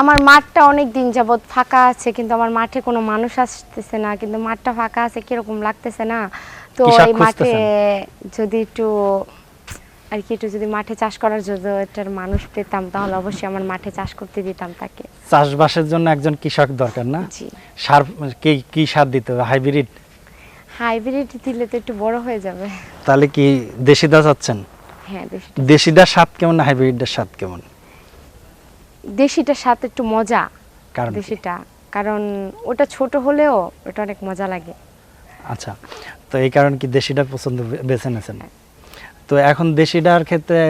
আমার মাঠটা অনেক দিন যাবৎ ফাঁকা আছে কিন্তু আমার মাঠে কোনো মানুষ আসতেছে না কিন্তু মাঠটা ফাঁকা আছে কীরকম লাগতেছে না? তো এই মাঠে যদি একটু আর কি একটু যদি মাঠে চাষ করার জন্য একটার মানুষ পেতাম তাহলে অবশ্যই আমার মাঠে চাষ করতে দিতাম তাকে। চাষবাসের জন্য একজন কৃষক দরকার না? জি। সার কি কি সার দিতে হবে? হাইব্রিড? হাইব্রিড দিলে তো একটু বড় হয়ে যাবে। তাহলে কি দেশিদা চাচ্ছেন? হ্যাঁ দেশি দেশিদার স্বাদ কেমন হাইব্রিডের স্বাদ কেমন? দেশিটার সাথে একটু মজা কারণ দেশিটা। কারণ ওটা ছোট হলেও ওটা অনেক মজা লাগে। আচ্ছা তো এই কারণে কি দেশিটা পছন্দ বেছে নিয়েছেন তো এখন দেশিটার ক্ষেত্রে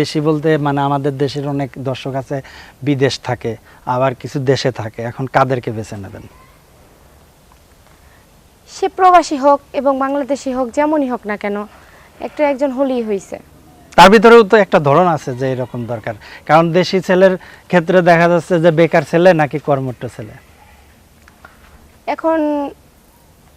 দেশি বলতে মানে আমাদের দেশের অনেক দর্শক আছে বিদেশ থাকে আবার কিছু দেশে থাকে। এখন কাদেরকে বেছে নেবেন? সে প্রবাসী হোক এবং বাংলাদেশি হোক যেমনই হোক না কেন একটু একজন হলেই হয়েছে তার ভিতরেও তো একটা ধরন আছে যে এরকম দরকার। কারণ দেশি ছেলের ক্ষেত্রে দেখা যাচ্ছে যে বেকার ছেলে নাকি কর্মঠ ছেলে। এখন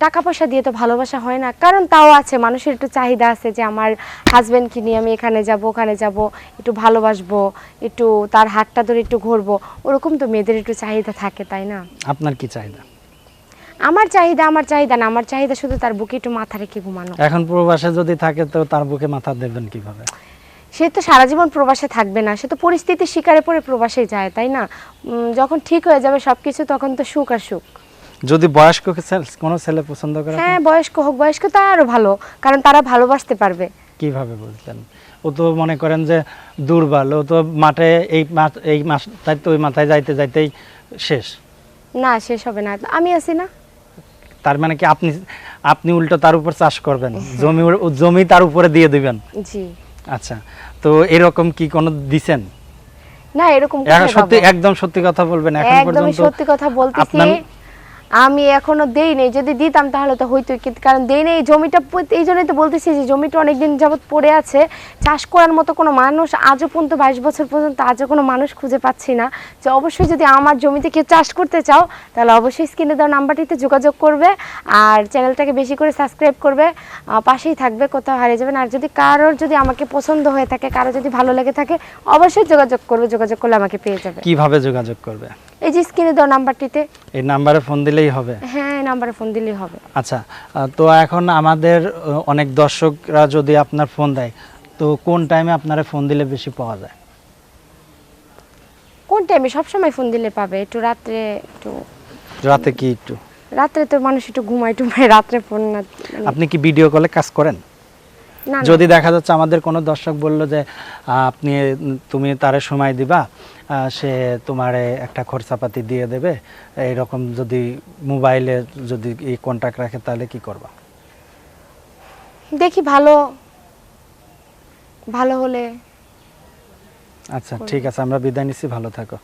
টাকা পয়সা দিয়ে তো ভালোবাসা হয় না। কারণ তাও আছে মানুষের একটু চাহিদা আছে যে আমার হাজব্যান্ডকে নিয়ে আমি এখানে যাব ওখানে যাব একটু ভালোবাসবো একটু তার হাতটা ধরে একটু ঘুরবো। ওরকম তো মেয়েদের একটু চাহিদা থাকে তাই না? আপনার কি চাহিদা? আমার চাহিদা আমার চাহিদা না আমার চাহিদা শুধু তার বুকে একটু মাথা রেখে ঘুমানো। এখন প্রবাসে যদি থাকে তো তার বুকে মাথা দেবেন কীভাবে? সে তো সারা জীবন প্রবাসে থাকবে না সে তো পরিস্থিতির শিকারে পড়ে প্রবাসে যায় তাই না? যখন ঠিক হয়ে যাবে সব কিছু তখন তো সুখ আর সুখ। যদি বয়স্ক কোনো ছেলে পছন্দ করে হ্যাঁ বয়স্ক হোক বয়স্ক তো আরও ভালো কারণ তারা ভালোবাসতে পারবে। কীভাবে বুঝলেন ও তো মনে করেন যে দুর্বল ও তো মাঠে এই এই মাস তাই তো ওই মাথায় যাইতে যাইতেই শেষ। না শেষ হবে না আমি আছি না। তার মানে কি আপনি আপনি উল্টো তার উপর চাষ করবেন? জমি জমি তার উপরে দিয়ে দিবেন? জি। আচ্ছা তো এরকম কি কোনো দিছেন? না এরকম সত্যি একদম সত্যি কথা বলবেন এখন পর্যন্ত সত্যি কথা বলতেছি। আমি এখনও দেই নেই, যদি দিতাম তাহলে তো হইতো কিন্তু কারণ দেই নেই জমিটা এই জন্যই তো বলতেছি যে জমিটা অনেকদিন যাবত পড়ে আছে। চাষ করার মতো কোনো মানুষ আজও পর্যন্ত বাইশ বছর পর্যন্ত আজও কোনো মানুষ খুঁজে পাচ্ছি না। যে অবশ্যই যদি আমার জমিতে কেউ চাষ করতে চাও, তাহলে অবশ্যই স্ক্রিনে দেওয়া নাম্বারটিতে যোগাযোগ করবে আর চ্যানেলটাকে বেশি করে সাবস্ক্রাইব করবে। পাশেই থাকবে, কোথাও হারিয়ে যাবেন আর যদি কারোর যদি আমাকে পছন্দ হয়ে থাকে, কারও যদি ভালো লেগে থাকে, অবশ্যই যোগাযোগ করবে, যোগাযোগ করলে আমাকে পেয়ে যাবে। কীভাবে যোগাযোগ করবে? এই যে স্ক্রিনে দেওয়া নাম্বারটিতে। এই নাম্বারে ফোন দিলেই হবে? হ্যাঁ এই নাম্বারে ফোন দিলেই হবে। আচ্ছা তো এখন আমাদের অনেক দর্শকরা যদি আপনার ফোন দেয় তো কোন টাইমে আপনারা ফোন দিলে বেশি পাওয়া যায়? কোন টাইমে? সবসময় ফোন দিলে পাবে একটু রাত্রে একটু রাতে কি একটু? রাত্রে তো মানুষ একটু ঘুমায় টুমায় রাত্রে ফোন না আপনি কি ভিডিও কলে কাজ করেন। যদি দেখা যাচ্ছে আমাদের কোনো দর্শক বলল যে আপনি তুমি তারে সময় দিবা সে তোমারে একটা খরচাপাতি দিয়ে দেবে এইরকম যদি মোবাইলে যদি এই কন্ট্যাক্ট রাখে তাহলে কি করবা? দেখি ভালো ভালো হলে আচ্ছা ঠিক আছে আমরা বিদায় নিচ্ছি ভালো থাকো।